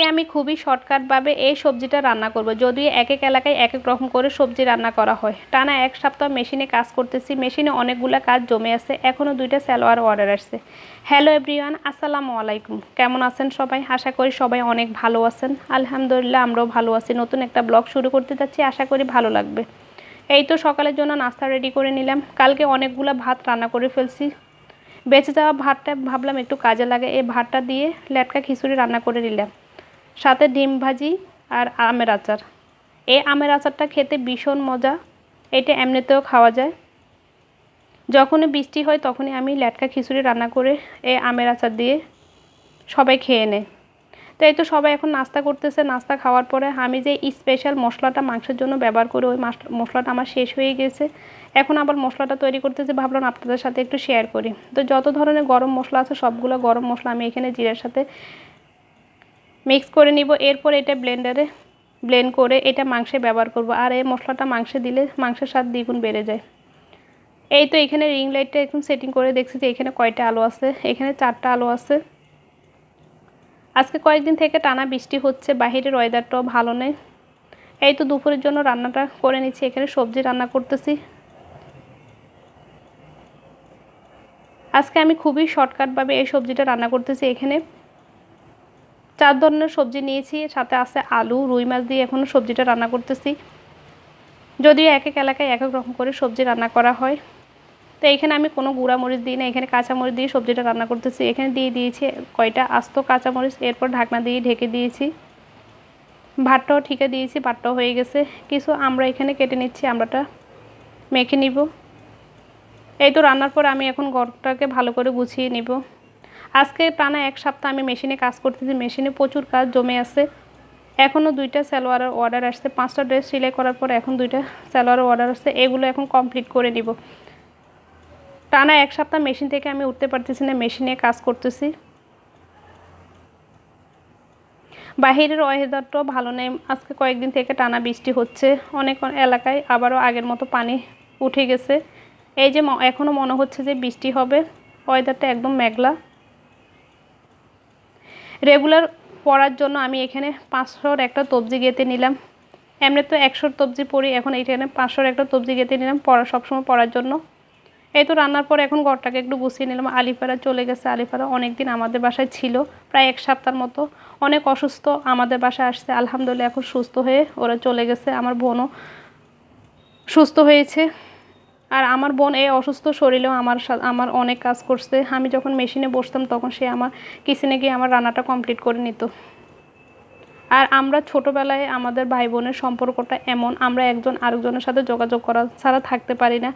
আজকে আমি খুবই শর্টকাটভাবে এই সবজিটা রান্না করব। যদিও এক এক এলাকায় এক এক রকম করে সবজি রান্না করা হয়। টানা এক সপ্তাহ মেশিনে কাজ করতেছি। মেশিনে অনেকগুলো কাজ জমে আছে। এখনও দুইটা স্যালোয়ার অর্ডার আসছে। হ্যালো এভরিওয়ান আসসালামু আলাইকুম। কেমন আছেন সবাই? আশা করি সবাই অনেক ভালো আছেন। আলহামদুলিল্লাহ, আমরাও ভালো আছি। নতুন একটা ব্লগ শুরু করতে যাচ্ছি। আশা করি ভালো লাগবে। এই তো সকালের জন্য নাস্তা রেডি করে নিলাম। কালকে অনেকগুলো ভাত রান্না করে ফেলছি। বেঁচে যাওয়া ভাতটা ভাবলাম একটু কাজে লাগে। এই ভাতটা দিয়ে লেটকা খিচুড়ি রান্না করে নিলাম। সাথে ডিম ভাজি আর আমের আচার। এই আমের আচারটা খেতে ভীষণ মজা। এটা এমনিতেও খাওয়া যায়। যখনই বৃষ্টি হয়, তখনই আমি ল্যাটকা খিচুড়ি রান্না করে এই আমের আচার দিয়ে সবাই খেয়ে নেয়। তো এই তো সবাই এখন নাস্তা করতেছে। নাস্তা খাওয়ার পরে আমি যে স্পেশাল মশলাটা মাংসের জন্য ব্যবহার করি ওই মশলাটা আমার শেষ হয়ে গেছে। এখন আবার মশলাটা তৈরি করতেছে। ভাবলাম আপনাদের সাথে একটু শেয়ার করি। তো যত ধরনের গরম মশলা আছে, সবগুলো গরম মশলা আমি এখানে জিরার সাথে মিক্স করে নিব, এরপর এটা ব্লেন্ডারে ব্লেন্ড করে এটা মাংসে ব্যবহার করব। আর এই মশলাটা মাংসে দিলে মাংসের স্বাদ দ্বিগুণ বেড়ে যায়। এই তো এখানে রিং লাইটটা এখন সেটিং করে দেখছি যে এখানে কয়টা আলো আছে। এখানে চারটা আলো আছে। আজকে কয়েকদিন থেকে টানা বৃষ্টি হচ্ছে, বাহিরের ওয়েদারটাও ভালো নেই। এই তো দুপুরের জন্য রান্নাটা করে নিচ্ছি, এখানে সবজি রান্না করতেছি। আজকে আমি খুবই শর্টকাটভাবে এই সবজিটা রান্না করতেছি এখানে। চার ধরনের সবজি নিয়েছি, সাথে আছে আলু, রুই মাছ দিয়ে এখনও সবজিটা রান্না করতেছি। যদিও এক এক এলাকায় এক এক রকম করে সবজি রান্না করা হয়। তো এখানে আমি কোনো মরিচ দিই না, এখানে কাঁচামরিচ দিয়ে সবজিটা রান্না করতেছি। এখানে দিয়ে দিয়েছি কয়টা আস্ত কাঁচামরিচ, এরপর ঢাকনা দিয়ে ঢেকে দিয়েছি। ভাতটাও ঠিকে দিয়েছি, ভাতটাও হয়ে গেছে। কিছু আমরা এখানে কেটে নিচ্ছি, আমরাটা মেখে নিব। এই তো রান্নার পর আমি এখন গড়টাকে ভালো করে গুছিয়ে নিব। আজকে টানা এক সপ্তাহ আমি মেশিনে কাজ করতেছি, মেশিনে প্রচুর কাজ জমে আছে। এখনও দুইটা সালোয়ারের অর্ডার আসছে। পাঁচটা ড্রেস সিলাই করার পর এখন দুইটা সালোয়ারের অর্ডার আসছে। এগুলো এখন কমপ্লিট করে নিব। টানা এক সপ্তাহ মেশিন থেকে আমি উঠতে পারতেছি না, মেশিনে কাজ করতেছি। বাহিরের ওয়েদারটাও ভালো নেই। আজকে কয়েকদিন থেকে টানা বৃষ্টি হচ্ছে। অনেক এলাকায় আবারও আগের মতো পানি উঠে গেছে। এই যে এখনও মনে হচ্ছে যে বৃষ্টি হবে। ওয়েদারটা একদম মেঘলা। রেগুলার পড়ার জন্য আমি এখানে পাঁচশোর একটা তবজি গেতে নিলাম। এমনি তো একশোর তবজি পড়ি, এখন এইখানে পাঁচশোর একটা তবজি গেতে নিলাম পড়া সবসময় পড়ার জন্য। এই তো রান্নার পর এখন ঘরটাকে একটু গুছিয়ে নিলাম। আলিপাড়া চলে গেছে। আলিপাড়া অনেক দিন আমাদের বাসায় ছিল, প্রায় এক সপ্তাহের মতো। অনেক অসুস্থ, আমাদের বাসায় আসছে। আলহামদুলিল্লাহ এখন সুস্থ হয়ে ওরা চলে গেছে। আমার বোনও সুস্থ হয়েছে। আর আমার বোন এই অসুস্থ শরীরেও আমার আমার অনেক কাজ করছে। আমি যখন মেশিনে বসতাম তখন সে আমার কিচেনে গিয়ে আমার রান্নাটা কমপ্লিট করে নিত। আর আমরা ছোটোবেলায় আমাদের ভাই বোনের সম্পর্কটা এমন, আমরা একজন আরেকজনের সাথে যোগাযোগ করা ছাড়া থাকতে পারি না।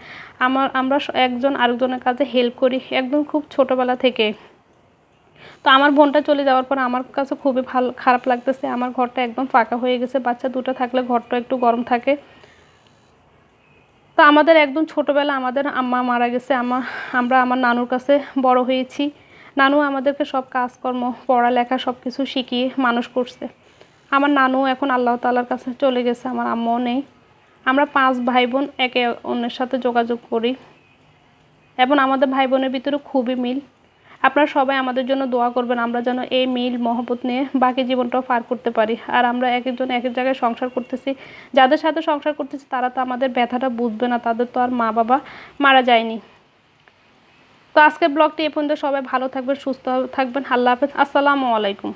আমার, আমরা একজন আরেকজনের কাছে হেল্প করি একদম খুব ছোটোবেলা থেকে। তো আমার বোনটা চলে যাওয়ার পর আমার কাছে খুবই ভালো, খারাপ লাগতেছে। আমার ঘরটা একদম ফাঁকা হয়ে গেছে। বাচ্চা দুটো থাকলে ঘরটা একটু গরম থাকে। তো আমাদের একদম ছোটোবেলা আমাদের আম্মা মারা গেছে আমা আমরা আমার নানুর কাছে বড় হয়েছি। নানু আমাদেরকে সব কাজকর্ম, পড়ালেখা সব কিছু শিখিয়ে মানুষ করছে। আমার নানু এখন আল্লাহ তালার কাছে চলে গেছে, আমার আম্মাও নেই। আমরা পাঁচ ভাই বোন একে অন্যের সাথে যোগাযোগ করি। এবং আমাদের ভাই বোনের ভিতরে খুবই মিল। আপনারা সবাই আমাদের জন্য দোয়া করবেন, আমরা যেন এই মিল, মহব্বত নিয়ে বাকি জীবনটাও পার করতে পারি। আর আমরা এক একজন এক এক জায়গায় সংসার করতেছি। যাদের সাথে সংসার করতেছি, তারা তো আমাদের ব্যথাটা বুঝবে না, তাদের তো আর মা বাবা মারা যায়নি। তো আজকের ব্লগটি এ পর্যন্ত, সবাই ভালো থাকবেন, সুস্থ থাকবেন, আল্লাহ হাফেজ। আসসালামু আলাইকুম।